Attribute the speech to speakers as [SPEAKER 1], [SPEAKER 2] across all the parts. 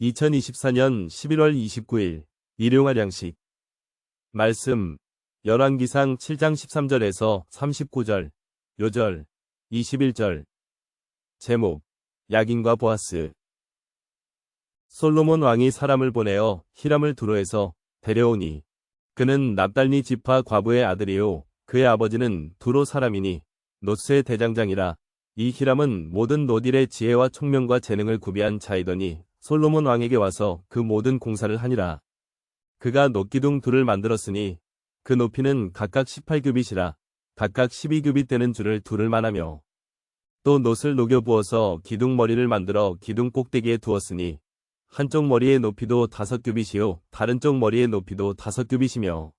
[SPEAKER 1] 2024년 11월 29일 일용할 양식. 말씀 열왕기상 7장 13절에서 39절 요절 21절. 제목 야긴과 보아스. 솔로몬 왕이 사람을 보내어 히람을 두로에서 데려오니 그는 납달니 지파 과부의 아들이요 그의 아버지는 두로 사람이니 노스의 대장장이라. 이 히람은 모든 노딜의 지혜와 총명과 재능을 구비한 자이더니 솔로몬 왕에게 와서 그 모든 공사를 하니라. 그가 녹기둥 둘을 만들었으니 그 높이는 각각 18규빗이라 각각 12규빗 되는 줄을 둘을 만하며 또 놋을 녹여 부어서 기둥 머리를 만들어 기둥 꼭대기에 두었으니 한쪽 머리의 높이도 다섯 규빗이요 다른 쪽 머리의 높이도 다섯 규빗이며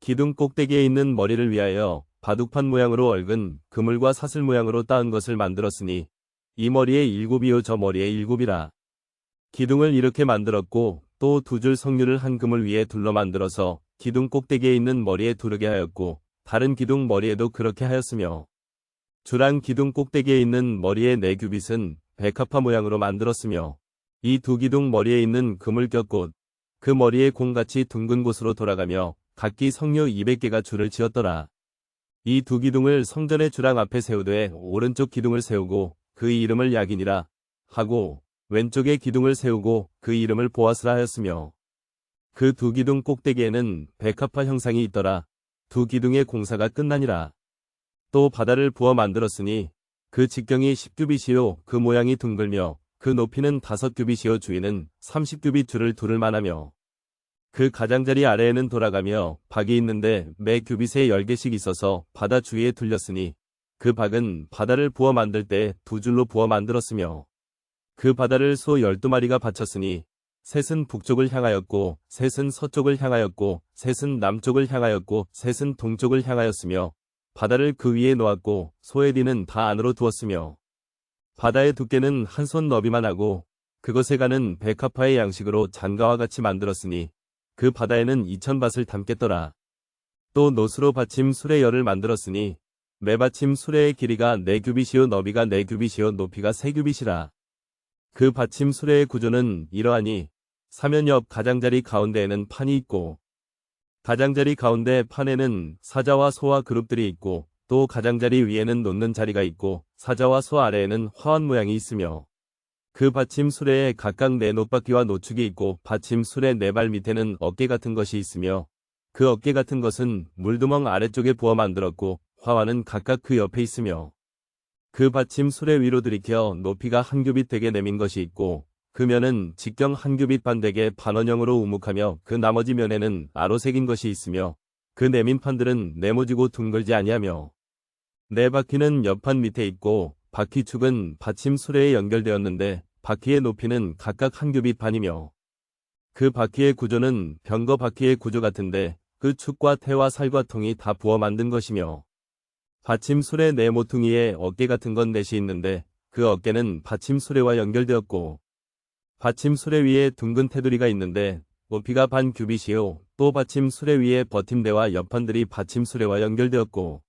[SPEAKER 1] 기둥 꼭대기에 있는 머리를 위하여 바둑판 모양으로 얽은 그물과 사슬 모양으로 따은 것을 만들었으니 이 머리에 일곱이요 저 머리에 일곱이라. 기둥을 이렇게 만들었고 또 두 줄 석류를 한 그물 위에 둘러 만들어서 기둥 꼭대기에 있는 머리에 두르게 하였고 다른 기둥 머리에도 그렇게 하였으며 주랑 기둥 꼭대기에 있는 머리의 네 규빗은 백합화 모양으로 만들었으며 이 두 기둥 머리에 있는 그물 꼈곳 그 머리에 공같이 둥근 곳으로 돌아가며 각기 석류 200개가 줄을 지었더라. 이 두 기둥을 성전의 주랑 앞에 세우되 오른쪽 기둥을 세우고 그 이름을 야긴이라 하고 왼쪽에 기둥을 세우고 그 이름을 보아스라 하였으며 그 두 기둥 꼭대기에는 백합화 형상이 있더라. 두 기둥의 공사가 끝나니라. 또 바다를 부어 만들었으니 그 직경이 10규빗이요 그 모양이 둥글며 그 높이는 다섯 규빗이요 주위는 30규빗 줄을 두를 만하며 그 가장자리 아래에는 돌아가며 박이 있는데 매 규빗에 10개씩 있어서 바다 주위에 둘렸으니 그 박은 바다를 부어 만들 때 두 줄로 부어 만들었으며 그 바다를 소 열두 마리가 바쳤으니 셋은 북쪽을 향하였고 셋은 서쪽을 향하였고 셋은 남쪽을 향하였고 셋은 동쪽을 향하였으며 바다를 그 위에 놓았고 소의 뒤는 다 안으로 두었으며 바다의 두께는 한 손 너비만 하고 그것에 가는 백합화의 양식으로 잔가와 같이 만들었으니 그 바다에는 이천 밭을 담겠더라. 또 노스로 받침 수레 열을 만들었으니 매받침 수레의 길이가 네 규빗이요 너비가 네 규빗이요 높이가 세 규빗이라. 그 받침 수레의 구조는 이러하니 사면 옆 가장자리 가운데에는 판이 있고 가장자리 가운데 판에는 사자와 소와 그룹들이 있고 또 가장자리 위에는 놓는 자리가 있고 사자와 소 아래에는 화환 모양이 있으며 그 받침 수레에 각각 네 노바퀴와 노축이 있고 받침 수레 네 발 밑에는 어깨 같은 것이 있으며 그 어깨 같은 것은 물두멍 아래쪽에 부어 만들었고 화환은 각각 그 옆에 있으며 그 받침 수레 위로 들이켜 높이가 한 규빗 되게 내민 것이 있고 그 면은 직경 한 규빗 반되게 반원형으로 우묵하며 그 나머지 면에는 아로 새긴 것이 있으며 그 내민 판들은 네모지고 둥글지 아니하며 네 바퀴는 옆판 밑에 있고 바퀴축은 받침 수레에 연결되었는데 바퀴의 높이는 각각 한 규빗 반이며 그 바퀴의 구조는 병거 바퀴의 구조 같은데 그 축과 태와 살과 통이 다 부어 만든 것이며 받침 수레 네 모퉁이에 어깨 같은 건 넷이 있는데 그 어깨는 받침 수레와 연결되었고 받침 수레 위에 둥근 테두리가 있는데 높이가 반 규빗이요 또 받침 수레 위에 버팀대와 옆판들이 받침 수레와 연결되었고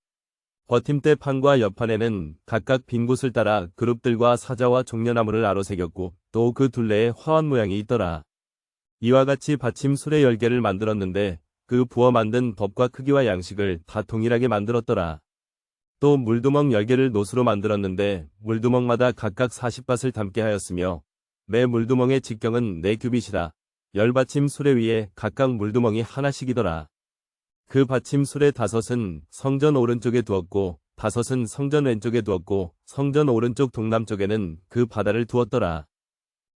[SPEAKER 1] 버팀대 판과 옆판에는 각각 빈 곳을 따라 그룹들과 사자와 종려나무를 아로새겼고 또 그 둘레에 화환 모양이 있더라. 이와 같이 받침 수레 열개를 만들었는데 그 부어 만든 법과 크기와 양식을 다 동일하게 만들었더라. 또 물두멍 10개를 노수로 만들었는데 물두멍마다 각각 40밭을 담게 하였으며 매 물두멍의 직경은 4규빗이라 열받침 수레 위에 각각 물두멍이 하나씩이더라. 그 받침 수레 다섯은 성전 오른쪽에 두었고 다섯은 성전 왼쪽에 두었고 성전 오른쪽 동남쪽에는 그 바다를 두었더라.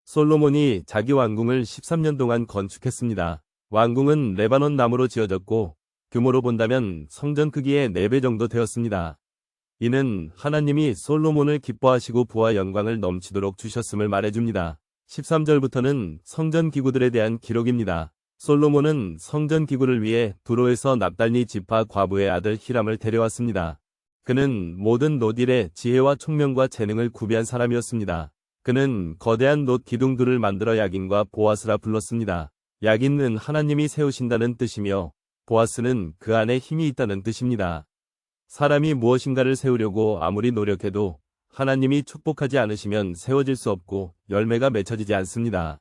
[SPEAKER 1] 솔로몬이 자기 왕궁을 13년 동안 건축했습니다. 왕궁은 레바논 나무로 지어졌고 규모로 본다면 성전 크기의 4배 정도 되었습니다. 이는 하나님이 솔로몬을 기뻐하시고 부와 영광을 넘치도록 주셨음을 말해줍니다. 13절부터는 성전 기구들에 대한 기록입니다. 솔로몬은 성전 기구를 위해 두로에서 납달니 지파 과부의 아들 히람을 데려왔습니다. 그는 모든 노딜의 지혜와 총명과 재능을 구비한 사람이었습니다. 그는 거대한 놋 기둥들을 만들어 야긴과 보아스라 불렀습니다. 야긴은 하나님이 세우신다는 뜻이며 보아스는 그 안에 힘이 있다는 뜻입니다. 사람이 무엇인가를 세우려고 아무리 노력해도 하나님이 축복하지 않으시면 세워질 수 없고 열매가 맺혀지지 않습니다.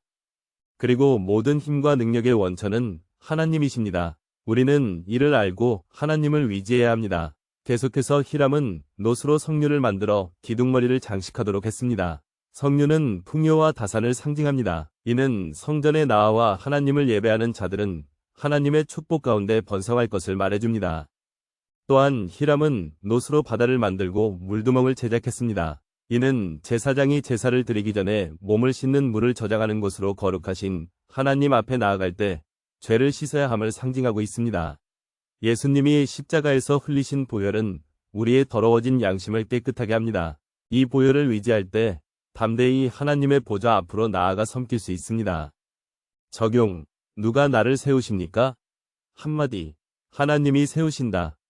[SPEAKER 1] 그리고 모든 힘과 능력의 원천은 하나님이십니다. 우리는 이를 알고 하나님을 위지해야 합니다. 계속해서 히람은 노스로 석류를 만들어 기둥머리를 장식하도록 했습니다. 석류는 풍요와 다산을 상징합니다. 이는 성전의 나아와 하나님을 예배하는 자들은 하나님의 축복 가운데 번성할 것을 말해줍니다. 또한 히람은 노스로 바다를 만들고 물두멍을 제작했습니다. 이는 제사장이 제사를 드리기 전에 몸을 씻는 물을 저장하는 곳으로 거룩하신 하나님 앞에 나아갈 때 죄를 씻어야 함을 상징하고 있습니다. 예수님이 십자가에서 흘리신 보혈은 우리의 더러워진 양심을 깨끗하게 합니다. 이 보혈을 의지할 때 담대히 하나님의 보좌 앞으로 나아가 섬길 수 있습니다. 적용. 누가 나를 세우십니까? 한마디. 하나님이 세우신다.